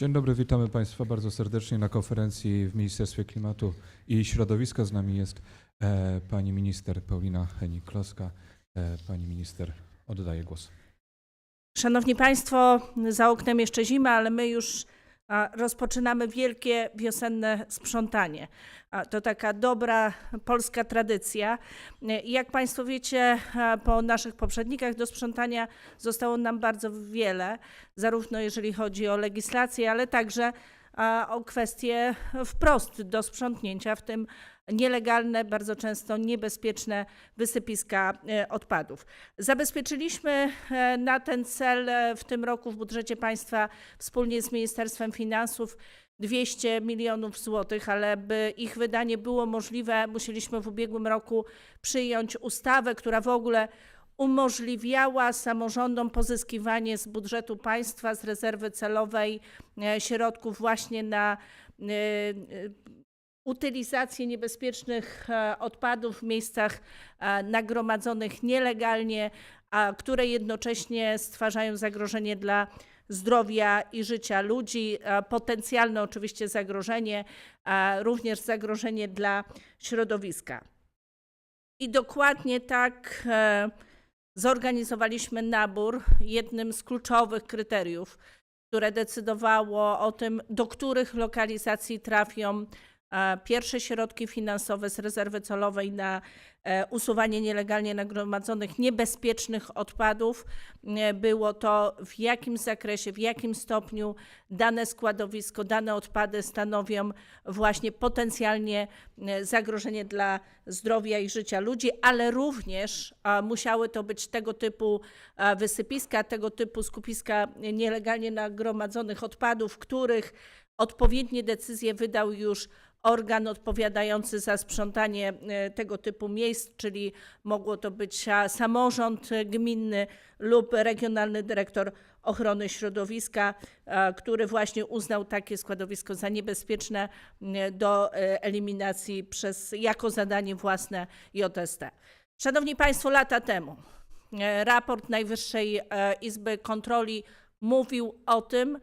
Dzień dobry, witamy Państwa bardzo serdecznie na konferencji w Ministerstwie Klimatu i Środowiska. Z nami jest e, pani minister Paulina Henik-Kloska. E, pani minister, oddaję głos. Szanowni Państwo, za oknem jeszcze zima, ale my już rozpoczynamy wielkie wiosenne sprzątanie. To taka dobra polska tradycja. Jak Państwo wiecie, po naszych poprzednikach do sprzątania zostało nam bardzo wiele, zarówno jeżeli chodzi o legislację, ale także o kwestie wprost do sprzątnięcia, w tym nielegalne, bardzo często niebezpieczne wysypiska e, odpadów. Zabezpieczyliśmy e, na ten cel e, w tym roku w budżecie państwa wspólnie z Ministerstwem Finansów 200 milionów złotych, ale by ich wydanie było możliwe, musieliśmy w ubiegłym roku przyjąć ustawę, która w ogóle umożliwiała samorządom pozyskiwanie z budżetu państwa, z rezerwy celowej środków właśnie na utylizację niebezpiecznych e, odpadów w miejscach e, nagromadzonych nielegalnie, a które jednocześnie stwarzają zagrożenie dla zdrowia i życia ludzi, e, potencjalne oczywiście zagrożenie, również zagrożenie dla środowiska. I dokładnie tak zorganizowaliśmy nabór. Jednym z kluczowych kryteriów, które decydowało o tym, do których lokalizacji trafią pierwsze środki finansowe z rezerwy celowej na e, usuwanie nielegalnie nagromadzonych niebezpiecznych odpadów. E, Było to w jakim zakresie, w jakim stopniu dane składowisko, dane odpady stanowią właśnie potencjalnie e, zagrożenie dla zdrowia i życia ludzi, ale również musiały to być tego typu wysypiska, tego typu skupiska nielegalnie nagromadzonych odpadów, których odpowiednie decyzje wydał już organ odpowiadający za sprzątanie e, tego typu miejsc, czyli mogło to być samorząd e, gminny lub regionalny dyrektor ochrony środowiska, a, który właśnie uznał takie składowisko za niebezpieczne m, do e, eliminacji przez, jako zadanie własne JST. Szanowni Państwo, lata temu e, raport Najwyższej e, Izby Kontroli mówił o tym,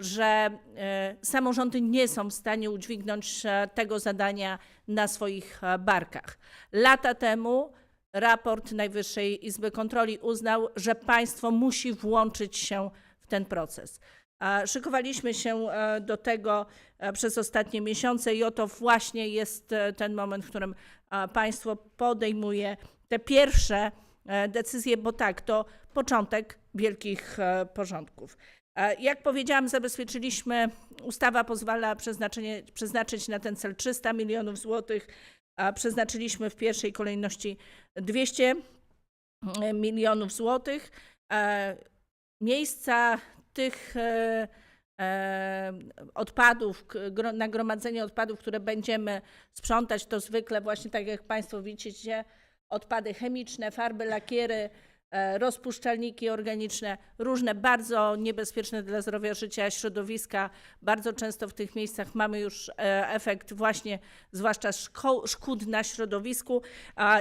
że e, samorządy nie są w stanie udźwignąć e, tego zadania na swoich e, barkach. Lata temu raport Najwyższej Izby Kontroli uznał, że państwo musi włączyć się w ten proces. Szykowaliśmy się do tego przez ostatnie miesiące i oto właśnie jest ten moment, w którym państwo podejmuje te pierwsze decyzje, bo tak, to początek wielkich porządków. E, Jak powiedziałam, zabezpieczyliśmy, ustawa pozwala przeznaczyć na ten cel 300 milionów złotych, a przeznaczyliśmy w pierwszej kolejności 200 milionów złotych. E, Miejsca tych e, e, odpadów, nagromadzenie odpadów, które będziemy sprzątać, to zwykle właśnie tak jak Państwo widzicie, odpady chemiczne, farby, lakiery, e, rozpuszczalniki organiczne, różne bardzo niebezpieczne dla zdrowia, życia, środowiska. Bardzo często w tych miejscach mamy już e, efekt właśnie, zwłaszcza szkód na środowisku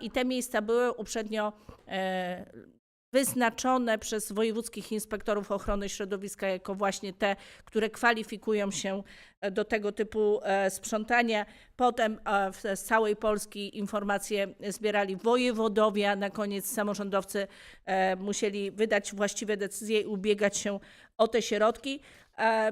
i te miejsca były uprzednio e, wyznaczone przez wojewódzkich inspektorów ochrony środowiska jako właśnie te, które kwalifikują się e, do tego typu e, sprzątania. Potem e, z całej Polski informacje zbierali wojewodowie, a na koniec samorządowcy musieli wydać właściwe decyzje i ubiegać się o te środki.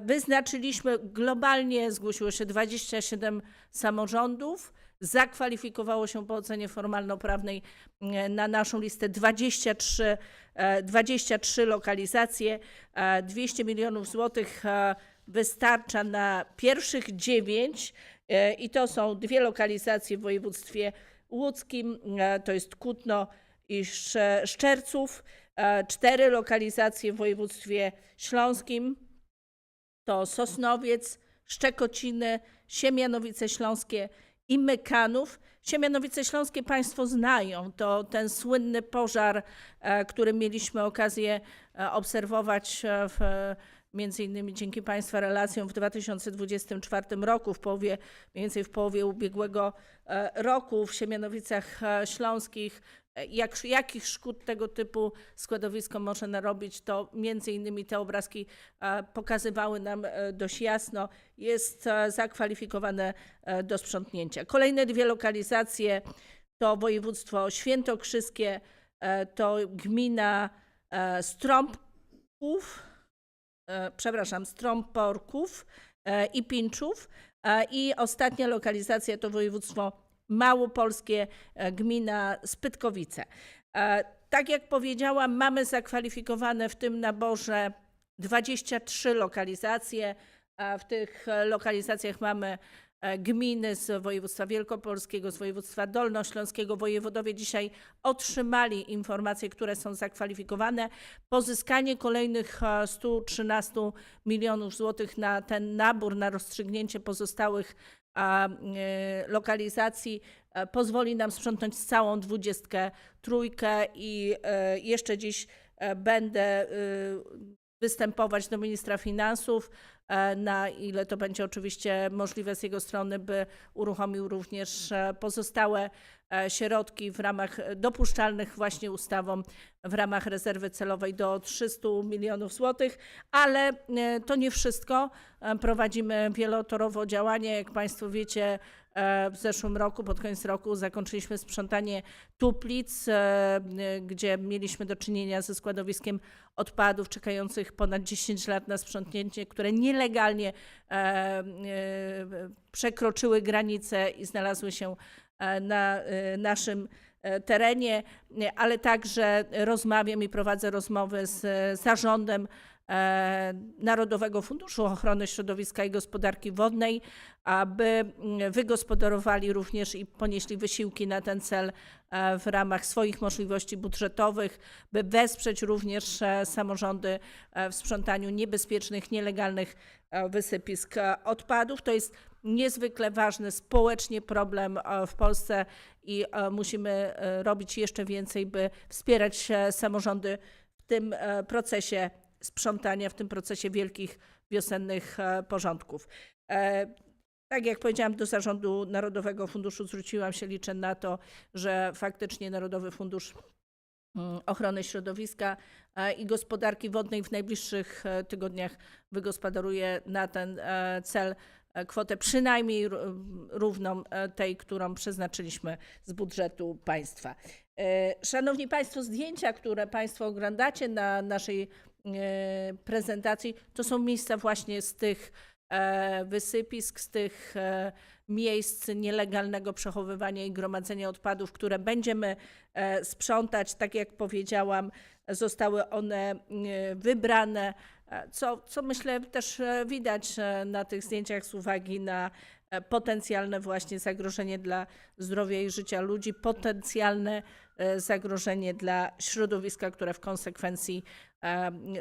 Wyznaczyliśmy globalnie, zgłosiło się 27 samorządów. Zakwalifikowało się po ocenie formalno-prawnej e, na naszą listę 23, e, 23 lokalizacje. E, 200 milionów złotych e, wystarcza na pierwszych dziewięć e, i to są dwie lokalizacje w województwie łódzkim, e, to jest Kutno i Sz- Szczerców, e, cztery lokalizacje w województwie śląskim, to Sosnowiec, Szczekociny, Siemianowice Śląskie i Mykanów. Siemianowice Śląskie Państwo znają. To ten słynny pożar, e, który mieliśmy okazję e, obserwować e, w między innymi dzięki Państwa relacjom w 2024 roku, w połowie, mniej więcej w połowie ubiegłego e, roku w Siemianowicach e, Śląskich, e, jak, jakich szkód tego typu składowisko może narobić, to między innymi te obrazki pokazywały nam dość jasno, jest zakwalifikowane do sprzątnięcia. Kolejne dwie lokalizacje to województwo świętokrzyskie, to gmina Strąpków, e, przepraszam, Strąporków e, i Pinczów. E, I ostatnia lokalizacja to województwo małopolskie, e, gmina Spytkowice. E, Tak jak powiedziałam, mamy zakwalifikowane w tym naborze 23 lokalizacje. W tych e, lokalizacjach mamy e, gminy z województwa wielkopolskiego, z województwa dolnośląskiego. Wojewodowie dzisiaj otrzymali informacje, które są zakwalifikowane. Pozyskanie kolejnych e, 113 milionów złotych na ten nabór, na rozstrzygnięcie pozostałych e, lokalizacji e, pozwoli nam sprzątnąć całą dwudziestkę trójkę i e, jeszcze dziś e, będę e, występować do ministra finansów, e, na ile to będzie oczywiście możliwe z jego strony, by uruchomił również e, pozostałe e, środki w ramach dopuszczalnych właśnie ustawą w ramach rezerwy celowej do 300 milionów złotych, ale e, to nie wszystko. E, Prowadzimy wielotorowo działanie. Jak Państwo wiecie, e, w zeszłym roku, pod koniec roku, zakończyliśmy sprzątanie Tuplic, e, e, gdzie mieliśmy do czynienia ze składowiskiem odpadów czekających ponad 10 lat na sprzątnięcie, które nielegalnie e, e, przekroczyły granice i znalazły się e, na e, naszym e, terenie, nie, ale także rozmawiam i prowadzę rozmowy z e, zarządem e, Narodowego Funduszu Ochrony Środowiska i Gospodarki Wodnej, aby mm, wygospodarowali również i ponieśli wysiłki na ten cel e, w ramach swoich możliwości budżetowych, by wesprzeć również e, samorządy e, w sprzątaniu niebezpiecznych, nielegalnych e, wysypisk e, odpadów. To jest niezwykle ważny społecznie problem e, w Polsce i e, musimy robić jeszcze więcej, by wspierać samorządy w tym procesie sprzątania, w tym procesie wielkich wiosennych porządków. Tak jak powiedziałam, do Zarządu Narodowego Funduszu zwróciłam się, liczę na to, że faktycznie Narodowy Fundusz Ochrony Środowiska e, i Gospodarki Wodnej w najbliższych e, tygodniach wygospodaruje na ten e, cel kwotę przynajmniej równą tej, którą przeznaczyliśmy z budżetu państwa. Szanowni Państwo, zdjęcia, które Państwo oglądacie na naszej prezentacji, to są miejsca właśnie z tych wysypisk, z tych e, miejsc nielegalnego przechowywania i gromadzenia odpadów, które będziemy e, sprzątać. Tak jak powiedziałam, zostały one e, wybrane, e, co, co myślę też e, widać e, na tych zdjęciach z uwagi na e, potencjalne właśnie zagrożenie dla zdrowia i życia ludzi, potencjalne e, zagrożenie dla środowiska, które w konsekwencji e,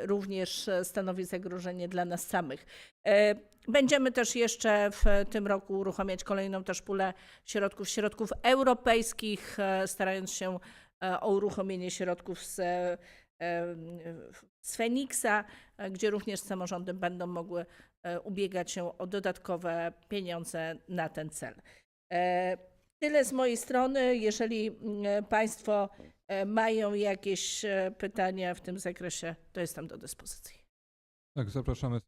również stanowi zagrożenie dla nas samych. E, Będziemy też jeszcze w tym roku uruchamiać kolejną też pulę środków, środków europejskich, e, starając się e, o uruchomienie środków z, z Feniksa, gdzie również samorządy będą mogły ubiegać się o dodatkowe pieniądze na ten cel. Tyle z mojej strony. Jeżeli Państwo mają jakieś e, pytania w tym zakresie, to jestem do dyspozycji. Tak, zapraszamy